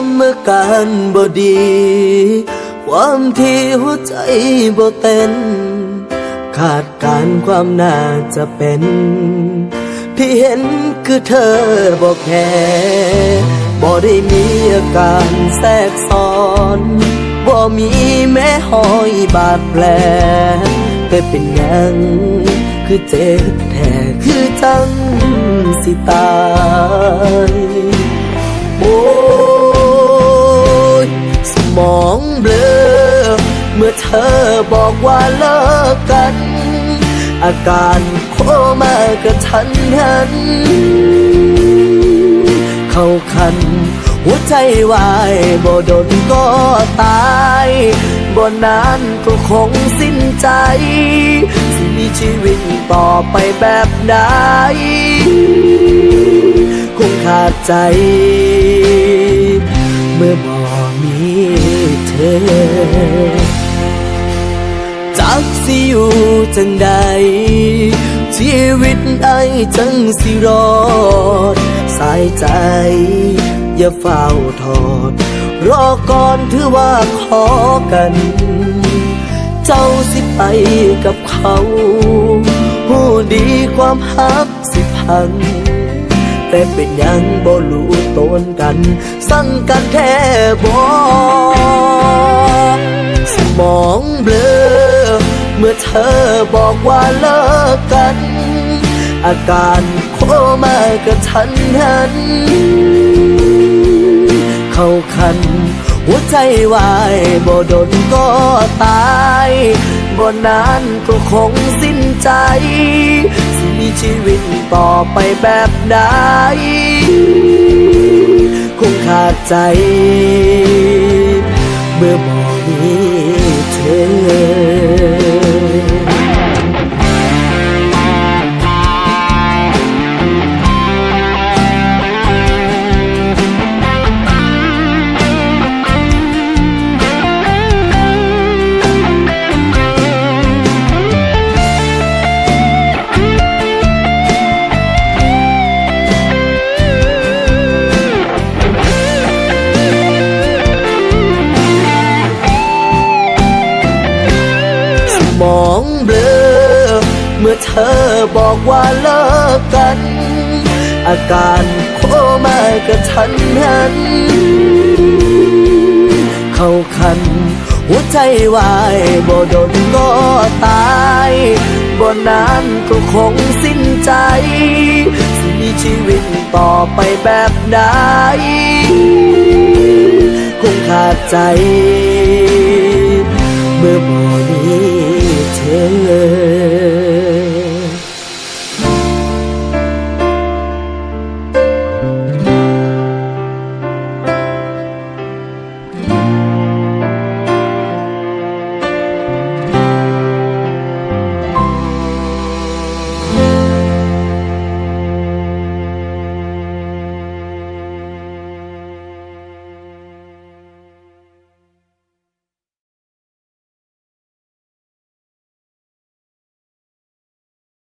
เมื่อการบ่ดี ความที่หัวใจบ่เต้น ขาดการความน่าจะเป็น ที่เห็นคือเธอบอกแค่บ่ได้มีอาการแทรกซ้อนบ่มีแม้หอยบาดแผลแต่เป็นยังคือเจ็บแท้คือจังสิตาย มองเบลอ เมื่อเธอบอกว่าเลิกกัน อาการโคมากระทันหัน เข้าคัน หัวใจวายบ่ดนก็ตายบ่นานก็คงสิ้นใจ สิมีชีวิตต่อไปแบบใดคงขาดใจ เมื่อ จักสิอยู่จังใด ชีวิตไอจังสิรอด สายใจ อย่าเฝ้าทอด รอก่อนถือว่าขอกัน เจ้าสิไปกับเขาหูดีความฮักสิพัง แต่เป็นยังบ่รู้ ตนกัน สั่งกันแท้บ่สมองเบลอ เมื่อเธอบอกว่าเลิกกัน อาการโคมากระทันหัน เข้าคัน หัวใจวายบ่ดนก็ตายบ่นานก็คงสิ้นใจสิมีชีวิตต่อไปแบบใด คงขาดใจ เมื่อบ่มีเธอ มองเบลอ เมื่อเธอบอกว่าเลิกกัน อาการโคมากระทันหัน เข้าคัน หัวใจวายบ่ดนก็ตายบ่นานก็คงสิ้นใจสิมีชีวิตต่อไปแบบใดคงขาดใจ เมื่อบ่